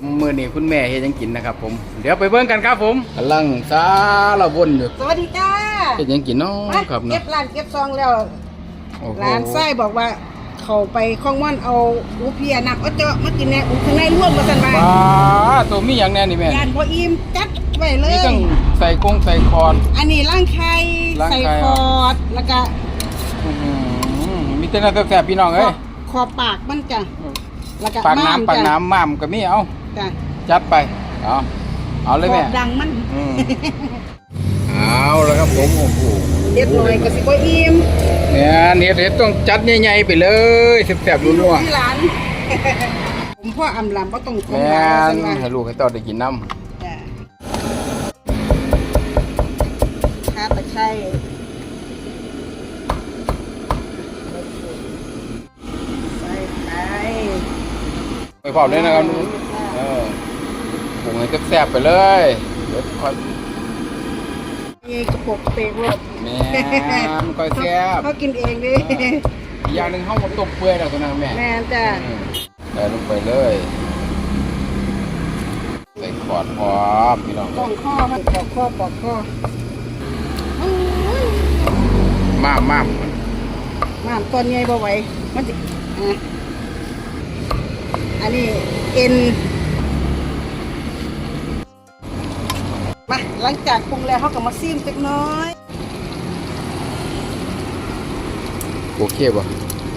ผมมือนี้คุณแม่เฮ็ดหยังกินนะครับผม เดี๋ยวไปเบิ่งกันครับผมกำลังสารวนอยู่สวัสดีจ้าเฮ็ดหยังกินเนาะมาครับเก็เนาะบร้านเก็บซองแล้วโอ้โหร้านไส้บอกว่า เขาไปคลองม่อนเอาอูเพียนักเอาเจาะมากินแน่อูข้างในร่วมมาสันมาปลาตัวมีหยังแน่นี่แม่ยานพออิ่มจัดไว้เลมีย ตั้งใส่กงใส่คอน อันนี้ร่างไข่ร่างไข่ ใส่คอร์ดแล้วก็อื้อหือมีแต่น่าแซ่บๆพี่น้องเอ้ยขอบปากมันจ้ะแล้วก็ปากม้มน้ำปากจ้ะน้ำม่ามก็มีเอา จ้ะจัดไป เอาเอาเลยขอแม่บดังมันอืม เอาแล้วครับผมโอ้โหเด็ดหน่อยก็สิบ่อิ่มเนี่ยเฮ็ดเฮ็ดต้องจัดใหญ่ๆไปเลยแซ่บๆนัวที่ร้าน ผมพ่ออำลำบ่ต้องๆทำแม่ลายนสันมาให้ลูกให้เต้าได้กินน้ำจ้ะข้าตะไคร้ใส่ไข่ไปเผาเลยนะครับเออปรุง ให้แซ่บๆไปเลยเดี๋ยวค่อยมีกระปุกเตะรสแม่นค่อยแซ่บเขากินเองดิอีกอย่างหนึงเฮาบ่ต้มเปื่อยแล้วตัวนั้นแม่แม่นจ้ะอืมใส่ลงไปเลยใส่ขอดพร้อมพี่น้องปอกข้อมันปอกข้อปอกข้ออื้อมามามน้ำตอนใหญ่บ่ไหวมันจะอะอันนี้เอ็น มาหลังจากปรุงแล้วเขาก็มาซีมเล็กน้อยโอเคบ่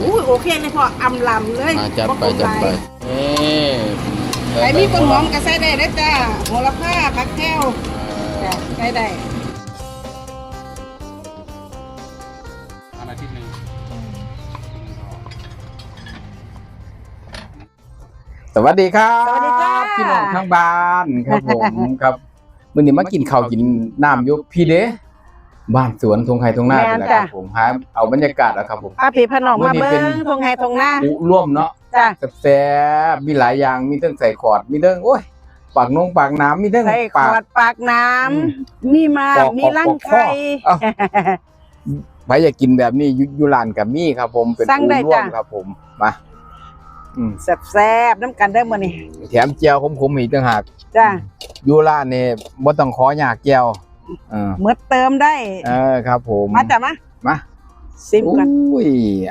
อุ้ยโอเคเลยพออำลำเลยมาจัดไปบ่ปรุงจัดหลายไปนี่ใครมีต้นหอมก็ใส่ได้เด้อจ้าโหระพาผักแก้วเอ่จ้ะอใส่ได้อันอาทิตย์หนึงสวัสดีครับ สวัสดีจ้าพี่น้องทางบ้านครับผมครับ มื้อนี้มากินข้าวกินน้ำอยู่พี่เด้บ้านสวนทงไห้ทงหน้านี่แหละครับผมหาเอาบรรยากาศแล้วครับผม อาพี่พนองมามื้เบิ้อนี้เป็นงทงไฮทงหน้า อุร่วมเนาะจ้ะแซ่บๆมีหลายอย่างมีเทั้งใส่ขอดมีเทั้งโอ้ยปากนงปากน้ำมีเทั้งใส่ขปาก วดปากน้อืมำมีหมากปอกมีรังไข่ปอกเอ้าใครอยากกินแบบนี้อยุยุรานกับมี่ครับผมเป็นสั่งได้อุร่วมจ้ะ ครับผมมา อืมแซ่บๆน้ำกันได้อมื้อนี้แถมเจียวขมๆอีกต่างหากจ้ะอยูรานเนี่ยบ่ต้องขออยากเจียวเออเมื่อเติมได้ เออครับ ผมมาจ้ะมามาซิมกัน อุ้ย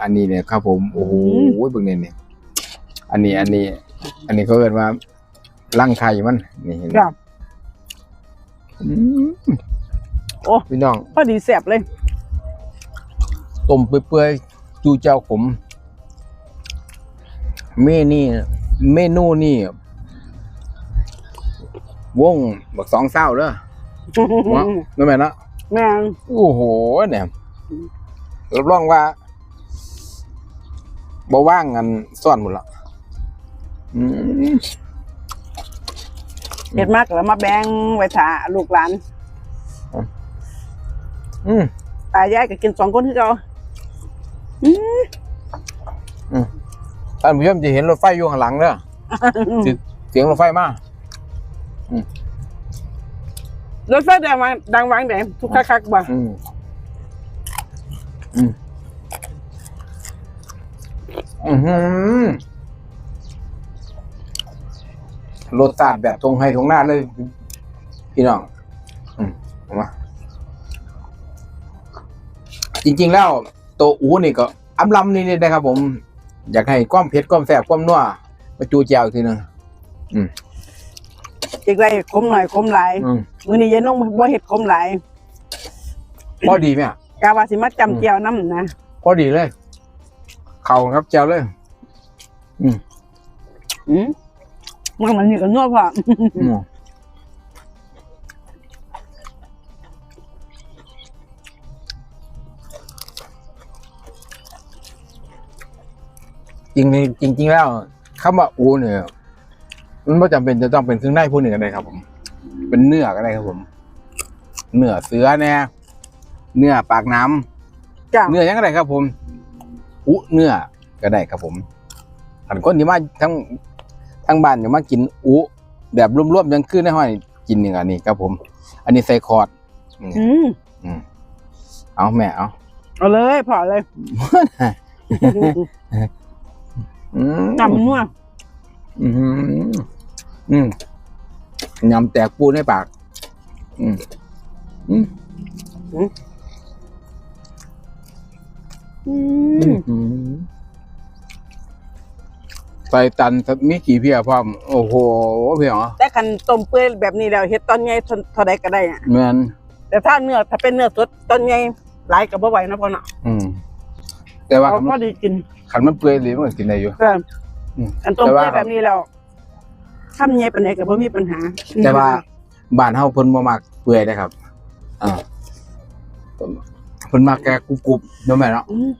อันนี้เนี่ยครับ ผมโอ้โหอืมเบิ่งเนี่ยนี่อันนี้อันนี้ อันนี้เขาเรียกว่าร่างไข่มันนี่เห็นไหมครับ อืมโอ้ พี่น้อง พอดีแซ่บเลย ต้มเปื่อยๆจูเจ้าขม เมนี่เมนูนี่ วงบักสองเศร้าเด้อวะนั่นแม่นเนาะแม่งโอ้โหเนี่ยรับรองว่าบ่ว่างกันซ่อนหมดละอืมเฮ็ดมากแล้วมาแบ่งไว้ถ่าลูกหลานอืมตายายก็กินสองคนคือเก่าอืม ท่านผู้ชมจะเห็นรถไฟอยู่ข้างหลังเด้อสิเสียงรถไฟมารถไฟดังวางดังวางแดงทุกคักๆบ่อืมอืมอือหือรสชาติแบบตรงให้ตรงหน้าเลย พี่น้อง อืมเอามาจริง ๆ แล้วโตวอูนี่ก็อำลำนี่นี่นะครับผม อยากให้ความเผ็ดความแสบความนัวมาจูเจียวอีกทีหนึงจักได้คมหน่อยคมหลายอืม มื้อนี้ยายน้องบ่เฮ็ดคมหลายพอดีไหมอะกะว่าสิมาจำเจียวน้ำนะพอดีเลย เข่าครับเจียวเลยอืมมันมันนี่ก็นัวพออืม จริงๆจริงๆแล้วคำว่าอูเนี่ยมันไม่จำเป็นจะต้องเป็นเครื่องในผู้หนึ่งก็ได้ครับ ผม เป็นเนื้อก็ได้ครับผม เนื้อเสือแน่เนื้อปากน้ำจ้ะเนื้อยังก็ได้ครับ ผมอุเนื้อก็ได้ครับผมอันคนที่มาทั้งทั้งบ้านอยู่มากินอุแบบรวมๆยังขึ้นในห้อยกินนี่อันนี้ครับผม อันนี้ใส่คอร์ดนี่อืมอืมเอาแม่เอาเอาเลยพอเลย อืมจำนัวอืมอืมยำแตกปูในปากอืมอืมอืมอืมใส่ตันมีกี่เพียพร้อม โอ้โหเพียเหรอแต่คันต้มเปื่อยแบบนี้แล้วเฮ็ดตอนใหญ่เท่าเท่าใดก็ได้อะแมนแต่ถ้าเนื้อถ้าเป็นเนื้อสดตอนใหญ่หลายก็บ่ไหวนะพ่อเนาะอืม แต่ว่าเอาพอดีกินขันมันเปื่อยเลยมันก็กินได้อยู่ก็อืมอันต้มแต่เปื่ว่าอยแบบนี้แล้วทำใหญ่ปานใดก็บ่มีปัญหา แต่ว่าบ้านเฮาเพิ่นบ่มักเปื่อยนะครับอ่าเพิ่นมักแกกรุบๆเนาะแม่เนาะอืม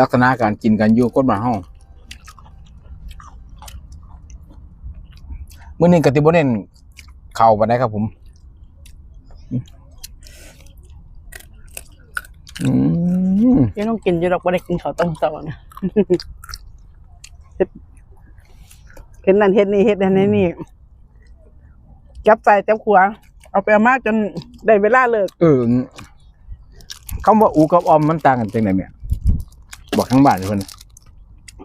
ลักษณะการกินกันอยู่คนบ้านเฮามื้อนี้ก็สิบ่เน้นข้าวปานใดครับผม อืม ยังต้องกินอยู่ดอกบ่ได้กินข้าวต้มเช้านะเฮ็ดเห็นนั่นเฮ็ดนี่เฮ็ดนั่นเฮ็ดนี่จับใส่จับขวาเอาไปเอามาจนได้เวลาเลิกเออคำว่าอูกับออมมันต่างกันจังไดแม่บอกทั้งบ้านเลยเพิ่น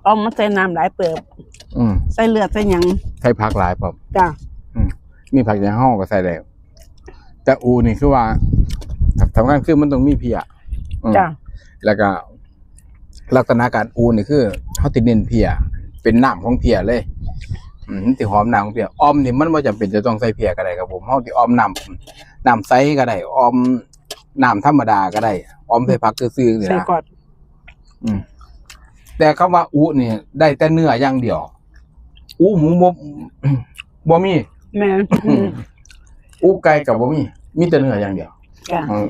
เอามาใส่น้ำหลายเติบอืมใส่เลือดใส่หยังใช้ผักหลายพร้อมจ้ะมีผักอย่างห้องก็ใส่แล้วแต่อูนี่คือว่าทำงานคือมันต้องมีเพียอืมจ้ะ แล้วก็ลักษณะการอูนี่คือเขาติเน้นเพีย เป็นน้ำของเพียเลยอืมที่หอมน้ำของเพียออมนี่มันไม่จำเป็นจะต้องใส่เพียก็ได้ครับผมเขาที่ออมน้ำน้ำใสก็ได้ออมน้ำธรรมดาก็ได้ออมใส่ผักซื่อๆนี่ใส่นะกอดอืมแต่คำว่าอูนี่ได้แต่เนื้ออย่างเดียวอูหมูบ่บ่มีแม่นอูไก่กับบ่มีมีแต่เนื้ออย่างเดียวจ้ะอืม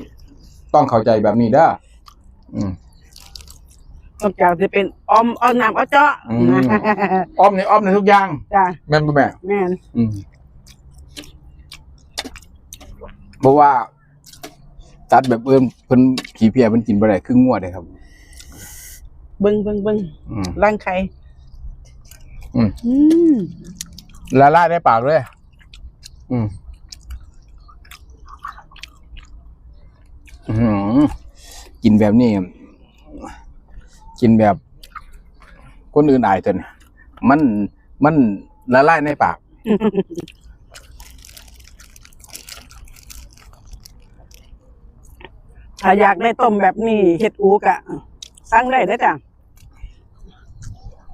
ต้องเข้าใจแบบนี้เด้อ อืม นอกจากจะเป็นออมเอาน้ำเอาเจาะอืม อ้อมในอ้อมในทุกอย่างจ้ะแม่นบ่แม่แม่นอืมเพราะว่า ตัดแบบเอิ่มเพิ่นขี้เพียเพิ่นกินบ่ได้ครึ่งงวดเลยครับ เบิ่งเบิ่งเบิ่งอืม ร่างไข่อืม อืมละลายในปากเลยอืม อื้อหือ กินแบบนี้ กินแบบ คนอื่นอายจนมันมันละลายในปาก ถ้าอยากได้ต้มแบบนี้เฮ็ดอูกะสั่งได้เด้อจ้ะ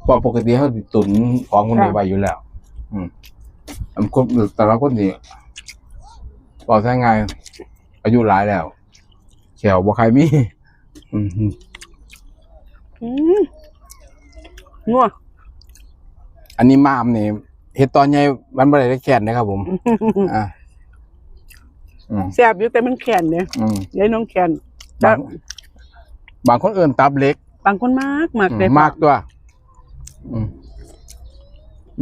เพราะปกติเขาสิตุนของคนนี้ค่ะไว้อยู่แล้ว อืมอันคนแต่ละคนนี่บอกใช่ไง อายุหลายแล้วเขียวบ่ใครมี อืมอืมนัวอันนี้มามนี่เฮ็ดตอนใหญ่มันบ่ได้แค่นนะครับผม อ่าอืมแซ่บอยู่แต่มันแข็งเนี่ยอืมยายน้องแข็งจ้ะบางบางคนเอิ้นตับเล็ก บางคนมากมากอืมเลยมากตัวอืม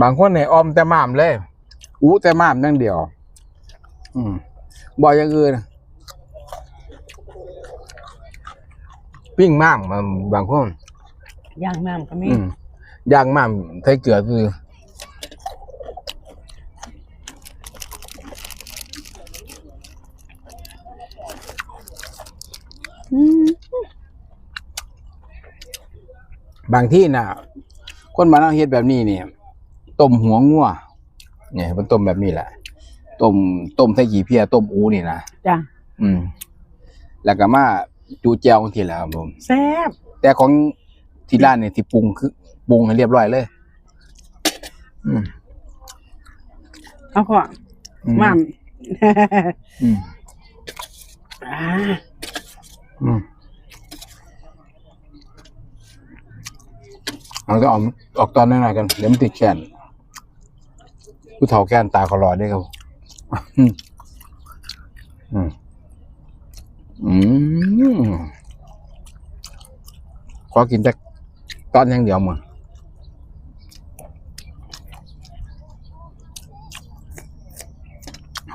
บางคนเนี่ยออมแต่มามเลยอู้แต่มามนั่งเดียว อืมบ่อย่างอื่น ปิ้งมามมันบางคนย่างน้ำก็มีอืมย่างมามใส่เกลือคืออืมบางที่น่ะ คนมานั่งเฮ็ดแบบนี้เนี่ยต้มหัวงัวเนี่ยมันต้มแบบนี้แหละต้มต้มใส่กี่เพียต้มอูนี่นะ จ้ะอืม แล้วก็มา จูแจวของที่แหละครับผมแซ่บแต่ของที่ร้านเนี่ยที่ปรุงคือปรุงให้เรียบร้อยเลยอืมเอาขออืม่าม อืมอ่าอืมเราจะออกออกตอนหน่อยๆกันเดี๋ยวมันติดแขนผู้เฒ่าแขนตาเขารอได้ครับอืมอืมอืมข อกินแต่ตอนอย่างเดียวมึง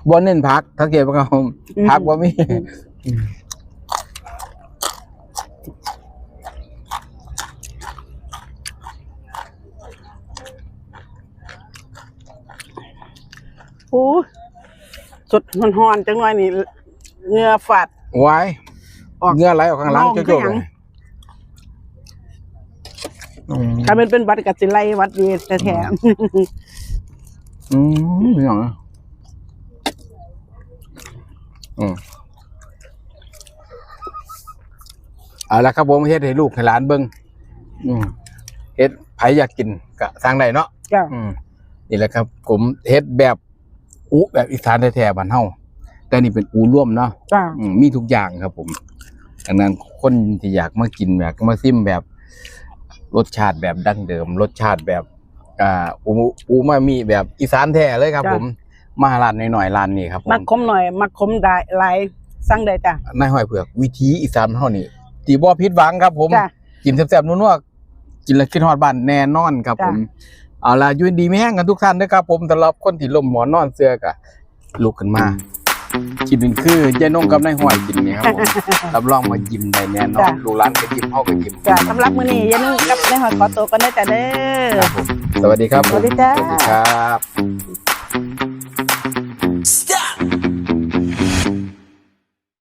บนเน้นพักทักเกียบเขาพักว่ามีโอ้สดหอนๆจังหน่อยนี่เหงือฝาดไว้ออกเงื่อไหลออกข้างหล่างมองโจ๊กคือๆหยัเลงย อืม ถ้ามันเป็นวัดกัสิไลวัดดีแท้อืมพี่น้องอืมเอาละครับผมเฮ็ดให้ลูกให้หลานเบิ่งอืมเฮ็ดไผอยากกินก็สร้างได้เนาะๆจ้ะอืมนี่แหละครับผมเฮ็ดแบบอุแบบอีสานแท้ๆบ้านเฮาแต่นี่เป็นอูร่วมเนาะจ้ะอืมมีทุกอย่างครับผมดังนั้นคนที่อยากมากินอยากมาซิมแบบ รสชาติแบบดั้งเดิม รสชาติแบบอ่าอูอูมามีแบบอีสานแท้เลยครับผมมาร้านหน่อยๆร้านนี้ครับผมมักคมหน่อย มักคมได้หลายสั่งได้จ้ะนายห้อยเผือกวิธีอีสานเฮานี่ตีบ่ผิดหวังครับผม จ้ะ กินแซ่บๆนัวๆกินแล้วคิดฮอดบ้านแน่นอนครับจ้ะผมเอาล่ะอยืนดีไม่แห้งกันทุกท่านนะครับผมสำหรับคนที่ลมหมอนนอนเสื้อกะลุกขึ้นมา กินนึงคือยายนงกับนายห้อยกินนี่ครับผมรับรองมายิ้มได้แน่นอนดูร้านก็ยิ้มเฮาก็ยิ้มจ้ะสำหรับมื้อนี้อย่าลืมกับได้หอยขอตัวกันได้อจ้ะเด้อ ครับผมสวัสดีครับผมสวัสดีจ้า สวัสดีครับ